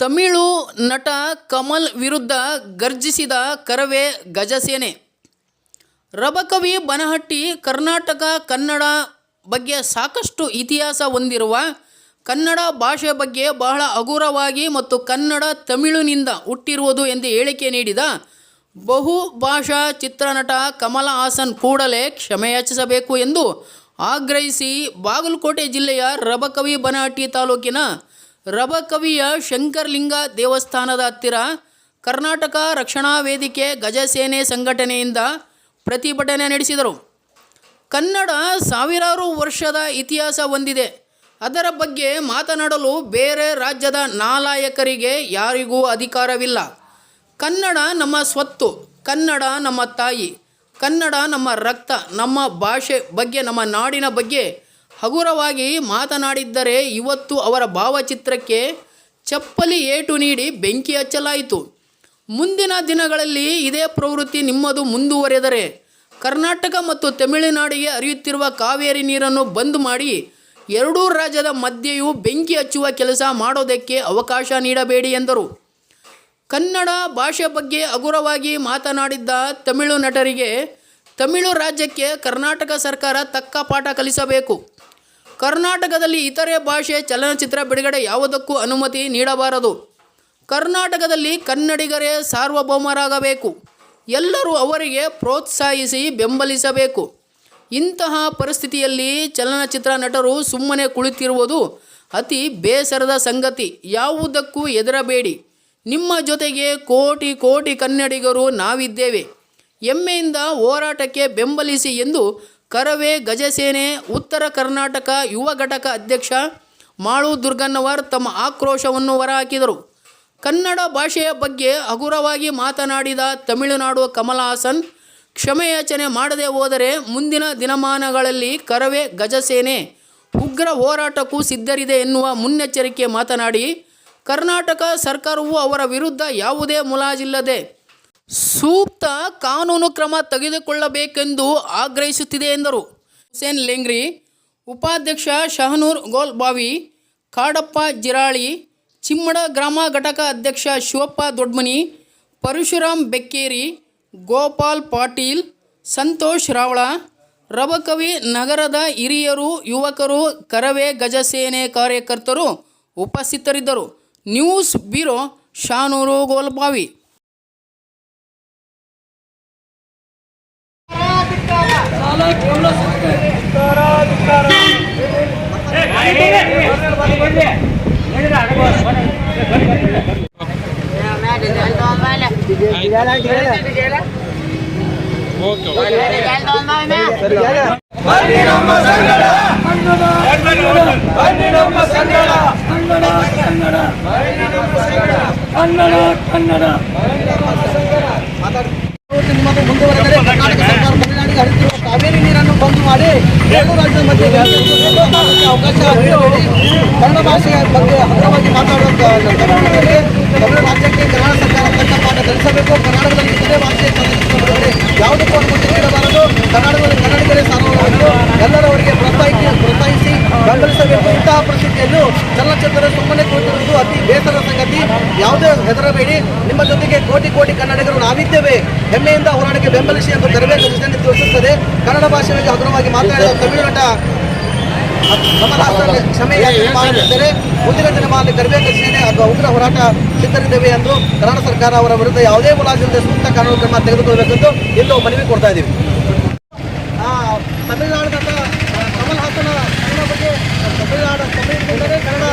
ತಮಿಳು ನಟ ಕಮಲ್ ವಿರುದ್ಧ ಗರ್ಜಿಸಿದ ಕರವೇ ಗಜಸೇನೆ. ರಬಕವಿ ಬನಹಟ್ಟಿ ಕರ್ನಾಟಕ ಕನ್ನಡ ಬಗ್ಗೆ ಸಾಕಷ್ಟು ಇತಿಹಾಸ ಹೊಂದಿರುವ ಕನ್ನಡ ಭಾಷೆ ಬಗ್ಗೆ ಬಹಳ ಹಗುರವಾಗಿ ಮತ್ತು ಕನ್ನಡ ತಮಿಳಿನಿಂದ ಹುಟ್ಟಿರುವುದು ಎಂದು ಹೇಳಿಕೆ ನೀಡಿದ ಬಹುಭಾಷಾ ಚಿತ್ರನಟ ಕಮಲ ಹಾಸನ್ ಕೂಡಲೇ ಕ್ಷಮೆಯಾಚಿಸಬೇಕು ಎಂದು ಆಗ್ರಹಿಸಿ ಬಾಗಲಕೋಟೆ ಜಿಲ್ಲೆಯ ರಬಕವಿ ಬನಹಟ್ಟಿ ತಾಲೂಕಿನ ರಬಕವಿಯ ಶಂಕರಲಿಂಗ ದೇವಸ್ಥಾನದ ಹತ್ತಿರ ಕರ್ನಾಟಕ ರಕ್ಷಣಾ ವೇದಿಕೆ ಗಜಸೇನೆ ಸಂಘಟನೆಯಿಂದ ಪ್ರತಿಭಟನೆ ನಡೆಸಿದರು. ಕನ್ನಡ ಸಾವಿರಾರು ವರ್ಷದ ಇತಿಹಾಸ ಹೊಂದಿದೆ. ಅದರ ಬಗ್ಗೆ ಮಾತನಾಡಲು ಬೇರೆ ರಾಜ್ಯದ ನಾಲಾಯಕರಿಗೆ ಯಾರಿಗೂ ಅಧಿಕಾರವಿಲ್ಲ. ಕನ್ನಡ ನಮ್ಮ ಸ್ವತ್ತು, ಕನ್ನಡ ನಮ್ಮ ತಾಯಿ, ಕನ್ನಡ ನಮ್ಮ ರಕ್ತ, ನಮ್ಮ ಭಾಷೆ ಬಗ್ಗೆ, ನಮ್ಮ ನಾಡಿನ ಬಗ್ಗೆ ಹಗುರವಾಗಿ ಮಾತನಾಡಿದ್ದರೆ ಇವತ್ತು ಅವರ ಭಾವಚಿತ್ರಕ್ಕೆ ಚಪ್ಪಲಿ ಏಟು ನೀಡಿ ಬೆಂಕಿ ಹಚ್ಚಲಾಯಿತು. ಮುಂದಿನ ದಿನಗಳಲ್ಲಿ ಇದೇ ಪ್ರವೃತ್ತಿ ನಿಮ್ಮದು ಮುಂದುವರೆದರೆ ಕರ್ನಾಟಕ ಮತ್ತು ತಮಿಳುನಾಡಿಗೆ ಹರಿಯುತ್ತಿರುವ ಕಾವೇರಿ ನೀರನ್ನು ಬಂದ್ ಮಾಡಿ ಎರಡೂ ರಾಜ್ಯದ ಮಧ್ಯೆಯೂ ಬೆಂಕಿ ಹಚ್ಚುವ ಕೆಲಸ ಮಾಡೋದಕ್ಕೆ ಅವಕಾಶ ನೀಡಬೇಡಿ ಎಂದರು. ಕನ್ನಡ ಭಾಷೆ ಬಗ್ಗೆ ಹಗುರವಾಗಿ ಮಾತನಾಡಿದ್ದ ತಮಿಳು ನಟರಿಗೆ ತಮಿಳು ರಾಜ್ಯಕ್ಕೆ ಕರ್ನಾಟಕ ಸರ್ಕಾರ ತಕ್ಕ ಪಾಠ ಕಲಿಸಬೇಕು. ಕರ್ನಾಟಕದಲ್ಲಿ ಇತರೆ ಭಾಷೆ ಚಲನಚಿತ್ರ ಬಿಡುಗಡೆ ಯಾವುದಕ್ಕೂ ಅನುಮತಿ ನೀಡಬಾರದು. ಕರ್ನಾಟಕದಲ್ಲಿ ಕನ್ನಡಿಗರೇ ಸಾರ್ವಭೌಮರಾಗಬೇಕು. ಎಲ್ಲರೂ ಅವರಿಗೆ ಪ್ರೋತ್ಸಾಹಿಸಿ ಬೆಂಬಲಿಸಬೇಕು. ಇಂತಹ ಪರಿಸ್ಥಿತಿಯಲ್ಲಿ ಚಲನಚಿತ್ರ ನಟರು ಸುಮ್ಮನೆ ಕುಳಿತಿರುವುದು ಅತಿ ಬೇಸರದ ಸಂಗತಿ. ಯಾವುದಕ್ಕೂ ಹೆದರಬೇಡಿ. ನಿಮ್ಮ ಜೊತೆಗೆ ಕೋಟಿ ಕೋಟಿ ಕನ್ನಡಿಗರು ನಾವಿದ್ದೇವೆ. ಹೆಮ್ಮೆಯಿಂದ ಹೋರಾಟಕ್ಕೆ ಬೆಂಬಲಿಸಿ ಎಂದು ಕರವೇ ಗಜಸೇನೆ ಉತ್ತರ ಕರ್ನಾಟಕ ಯುವ ಘಟಕ ಅಧ್ಯಕ್ಷ ಮಾಳು ದುರ್ಗನ್ನವರ್ ತಮ್ಮ ಆಕ್ರೋಶವನ್ನು ಹೊರಹಾಕಿದರು. ಕನ್ನಡ ಭಾಷೆಯ ಬಗ್ಗೆ ಹಗುರವಾಗಿ ಮಾತನಾಡಿದ ತಮಿಳುನಾಡು ಕಮಲ ಹಾಸನ್ ಕ್ಷಮೆಯಾಚನೆ ಮಾಡದೆ ಹೋದರೆ ಮುಂದಿನ ದಿನಮಾನಗಳಲ್ಲಿ ಕರವೇ ಗಜಸೇನೆ ಉಗ್ರ ಹೋರಾಟಕ್ಕೂ ಸಿದ್ಧರಿದೆ ಎನ್ನುವ ಮುನ್ನೆಚ್ಚರಿಕೆ ಮಾತನಾಡಿ, ಕರ್ನಾಟಕ ಸರ್ಕಾರವು ಅವರ ವಿರುದ್ಧ ಯಾವುದೇ ಮುಲಾಜಿಲ್ಲದೆ ಸೂಕ್ತ ಕಾನೂನು ಕ್ರಮ ತೆಗೆದುಕೊಳ್ಳಬೇಕೆಂದು ಆಗ್ರಹಿಸುತ್ತಿದೆ ಎಂದರು. ಹುಸೇನ್ ಲೆಂಗ್ರಿ, ಉಪಾಧ್ಯಕ್ಷ ಶಹನೂರ್ ಗೋಲ್ಬಾವಿ, ಕಾಡಪ್ಪ ಜಿರಾಳಿ, ಚಿಮ್ಮಡ ಗ್ರಾಮ ಘಟಕ ಅಧ್ಯಕ್ಷ ಶಿವಪ್ಪ ದೊಡ್ಮನಿ, ಪರಶುರಾಮ್ ಬೆಕ್ಕೇರಿ, ಗೋಪಾಲ್ ಪಾಟೀಲ್, ಸಂತೋಷ್ ರಾವಳ, ರಬಕವಿ ನಗರದ ಹಿರಿಯರು, ಯುವಕರು, ಕರವೇ ಗಜಸೇನೆ ಕಾರ್ಯಕರ್ತರು ಉಪಸ್ಥಿತರಿದ್ದರು. News bureau Shanur Golbavi. ನಿಮ್ಮದು ಮುಂದುವರೆದರೆ ಕರ್ನಾಟಕ ಸರ್ಕಾರ ತಮಿಳುನಾಡಿಗೆ ಹರಿತಿರುವ ಕಾವೇರಿ ನೀರನ್ನು ಬಂದ್ ಮಾಡಿ ಎರಡು ರಾಜ್ಯದ ಮಧ್ಯೆ ಅವಕಾಶ ಕನ್ನಡ ಭಾಷೆಯ ಬಗ್ಗೆ ಹಗುರವಾಗಿ ಮಾತಾಡುವಂತ ಕನ್ನಡ ರಾಜ್ಯಕ್ಕೆ ಕನ್ನಡ ಸರ್ಕಾರ ತಕ್ಕ ಪಾಠ ಕಲಿಸಬೇಕು. ಕರ್ನಾಟಕದಲ್ಲಿ ಇತರೆ ಭಾಷೆ ಚಲನಚಿತ್ರಗಳಿಗೆ ಯಾವುದಕ್ಕೂ ಅನುಮತಿ ನೀಡಬಾರದು ಕರ್ನಾಟಕದಲ್ಲಿ ಕನ್ನಡಿಗರೇ ಸಾರ್ವಭೌಮರು ಎಲ್ಲರವರಿಗೆ ಪ್ರೋತ್ಸಾಹಿಸಿ ಪ್ರೋತ್ಸಾಹಿಸಿ ಬೆಂಬಲಿಸಬೇಕು ಇಂತಹ ಪರಿಸ್ಥಿತಿಯನ್ನು ಚಲನಚಿತ್ರ ಸುಮ್ಮನೆ ಕುಳಿತಿರುವುದು ಅತಿ ಬೇಸರದ ಸಂಗತಿ ಯಾವುದೇ ಹೆದರಬೇಡಿ ನಿಮ್ಮ ಜೊತೆಗೆ ಕೋಟಿ ಕೋಟಿ ಕನ್ನಡಿಗರು ನಾವಿದ್ದೇವೆ. ಹೆಮ್ಮೆಯಿಂದ ಹೋರಾಟಕ್ಕೆ ಬೆಂಬಲಿಸಿ ಎಂದು ತರಬೇತಿ ತೋರಿಸುತ್ತದೆ. ಕನ್ನಡ ಭಾಷೆ ಬಗ್ಗೆ ಹಗುರವಾಗಿ ಮಾತನಾಡಿದ ತಮಿಳು ನಟ ಕ್ಷಮೆ ಮಾಡುತ್ತಿದ್ದರೆ ಮುಂದಿನ ದಿನಮಾನದಲ್ಲಿ ಕರಿಬೇ ಸೇನೆ ಅಥವಾ ಉಗ್ರ ಹೋರಾಟ ಸಿದ್ಧರಿದ್ದೇವೆ ಎಂದು ಕನ್ನಡ ಸರ್ಕಾರ ಅವರ ವಿರುದ್ಧ ಯಾವುದೇ ಮುಲಾಜಿಲ್ಲದೆ ಸೂಕ್ತ ಕಾನೂನು ಕ್ರಮ ತೆಗೆದುಕೊಳ್ಳಬೇಕೆಂದು ಇಂದು ಮನವಿ ಕೊಡ್ತಾ ಇದ್ದೀವಿ. ಆ, ಕನ್ನಡ ಬಗ್ಗೆ ತಮಿಳುನಾಡು ತಮಿಳಿನಿಂದಲೇ ಕನ್ನಡ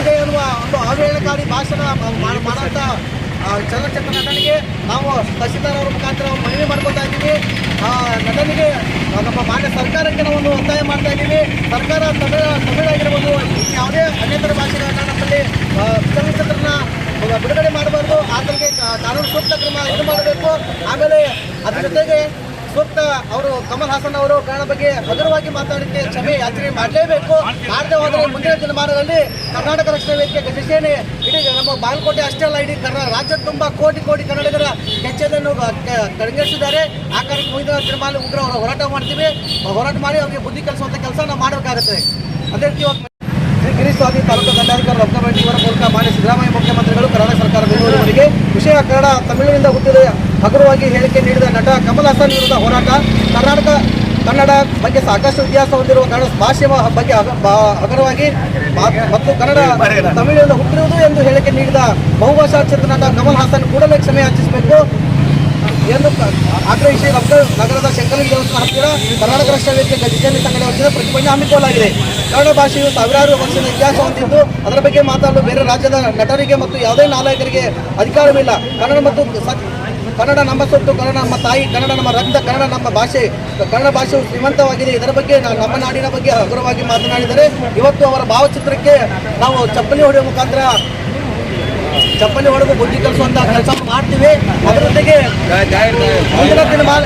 ಇದೆ ಎನ್ನುವ ಒಂದು ಅವಹೇಳನಕಾರಿ ಭಾಷಣ ಮಾ- ಮಾಡುವಂಥ ಚಲನಚಿತ್ರ ನಟನಿಗೆ ನಾವು ತಹಸೀಲ್ದಾರ್ ಅವರ ಮುಖಾಂತರ ಮನವಿ ಮಾಡ್ಕೊತಾ ಇದ್ದೀವಿ. ನಟನಿಗೆ ನಮ್ಮ ಮಾನ್ಯ ಸರ್ಕಾರಕ್ಕೆ ನಾವು ಒಂದು ಒತ್ತಾಯ ಮಾಡ್ತಾ ಇದ್ದೀವಿ. ಸರ್ಕಾರ ತಮಿಳ, ತಮಿಳಾಗಿರ್ಬೋದು ಯಾವುದೇ ಅನ್ಯತರ ಭಾಷೆಗಳ ಕಾರಣದಲ್ಲಿ ಚಲನಚಿತ್ರನ ಬಿಡುಗಡೆ ಮಾಡಬಾರ್ದು. ಆತನಿಗೆ ಕಾನೂನು ಸೂಕ್ತ ಕ್ರಮ ಇದು ಮಾಡಬೇಕು. ಆಮೇಲೆ ಅದ್ರ ಜೊತೆಗೆ ಸೂಕ್ತ ಅವರು ಕಮಲ್ ಹಾಸನ್ ಅವರು ಕಾರಣ ಬಗ್ಗೆ ಹಗುರವಾಗಿ ಮಾತಾಡಲಿಕ್ಕೆ ಕ್ಷಮೆ ಯಾಚನೆ ಮಾಡಲೇಬೇಕು. ಮಾಡದೆ ಹೋದರೆ ಮುಂದಿನ ದಿನಮಾನದಲ್ಲಿ ಕರ್ನಾಟಕ ರಕ್ಷಣಾ ವೇದಿಕೆ ಗಜಸೇನೆ ಇಡೀ ನಮ್ಮ ಬಾಗಲಕೋಟೆ ಅಷ್ಟೇ ಅಲ್ಲ, ಇಡೀ ಕರ್ನಾ ರಾಜ್ಯದ ತುಂಬ ಕೋಟಿ ಕೋಟಿ ಕನ್ನಡಿಗರ ಕೆಚ್ಚೆದನ್ನು ಕಡೆಗಣಿಸಿದ್ದಾರೆ ಆ ಕಾರಣಕ್ಕೆ ಮುಂದಿನ ದಿನಮಾನ ಉಗ್ರ ಹೋರಾಟ ಮಾಡ್ತೀವಿ. ಹೋರಾಟ ಮಾಡಿ ಅವರಿಗೆ ಬುದ್ಧಿ ಕಲಿಸುವಂಥ ಕೆಲಸ ನಾವು ಮಾಡಬೇಕಾಗುತ್ತೆ. ಅದೇ ರೀತಿ ಗಿರೀಶ್ ತಾಲೂಕು ದಂಡಾಧಿಕಾರಿ ರತ್ನಬೆಟ್ಟಿ ಇವರ ಮೂಲಕ ಮಾನ್ಯ ಸಿದ್ದರಾಮಯ್ಯ ಮುಖ್ಯಮಂತ್ರಿಗಳು ಕರ್ನಾಟಕ ಸರ್ಕಾರ ಬೆಂಗಳೂರಿನವರಿಗೆ ವಿಷಯ ಕನ್ನಡ ತಮಿಳಿನಿಂದ ಹುಟ್ಟಿದ ಹಗುರವಾಗಿ ಹೇಳಿಕೆ ನೀಡಿದ ನಟ ಕಮಲ್ ಹಾಸನ್ ವಿರುದ್ಧ ಹೋರಾಟ. ಕರ್ನಾಟಕ ಕನ್ನಡ ಬಗ್ಗೆ ಸಾಕಷ್ಟು ಇತಿಹಾಸ ಹೊಂದಿರುವ ಕನ್ನಡ ಭಾಷೆ ಬಗ್ಗೆ ಅಗರವಾಗಿ ಮತ್ತು ಕನ್ನಡ ತಮಿಳಿನಿಂದ ಹುಟ್ಟಿರುವುದು ಎಂದು ಹೇಳಿಕೆ ನೀಡಿದ ಬಹುಭಾಷಾ ಚಿತ್ರ ನಟ ಕಮಲ್ ಹಾಸನ್ ಕೂಡಲೇ ಕ್ಷಮೆ ಯಾಚಿಸಬೇಕು. ಕ- ಆಗ್ರಹಿಸಿ ನಗರ ನಗರದ ಶಂಕರಲಿಂಗ ದೇವಸ್ಥಾನ ಹತ್ತಿರ ಕರ್ನಾಟಕ ರಾಷ್ಟ್ರ ವೇದಿಕೆ ಗಜೇಂದ್ರ ಸಂಘಟನೆ ವತಿಯಿಂದ ಪ್ರತಿಭಟನೆ ಹಮ್ಮಿಕೊಳ್ಳಲಾಗಿದೆ. ಕನ್ನಡ ಭಾಷೆಯು ಸಾವಿರಾರು ವರ್ಷದ ಇತಿಹಾಸ ಹೊಂದಿದ್ದು, ಅದರ ಬಗ್ಗೆ ಮಾತಾಡಲು ಬೇರೆ ರಾಜ್ಯದ ನಟರಿಗೆ ಮತ್ತು ಯಾವುದೇ ನಾಯಕರಿಗೆ ಅಧಿಕಾರವಿಲ್ಲ. ಕನ್ನಡ ಮತ್ತು ಕನ್ನಡ ನಮ್ಮ ಸೊತ್ತು, ಕನ್ನಡ ನಮ್ಮ ತಾಯಿ, ಕನ್ನಡ ನಮ್ಮ ರಕ್ತ, ಕನ್ನಡ ನಮ್ಮ ಭಾಷೆ, ಕನ್ನಡ ಭಾಷೆಯು ಶ್ರೀಮಂತವಾಗಿದೆ. ಇದರ ಬಗ್ಗೆ ನಾವು ನಮ್ಮ ನಾಡಿನ ಬಗ್ಗೆ ಹಗುರವಾಗಿ ಮಾತನಾಡಿದರೆ, ಇವತ್ತು ಅವರ ಭಾವಚಿತ್ರಕ್ಕೆ ನಾವು ಚಪ್ಪಲಿ ಹೊಡೆಯುವ ಮುಖಾಂತರ ಚಪ್ಪಲಿ ಹೊಡೆದು ಬುದ್ಧಿ ಕಲಿಸುವಂತಹ ಕೆಲಸ ಮಾಡ್ತೀವಿ ಅದರ ಜೊತೆಗೆ ಮುಂದಿನ ದಿನಮಾನ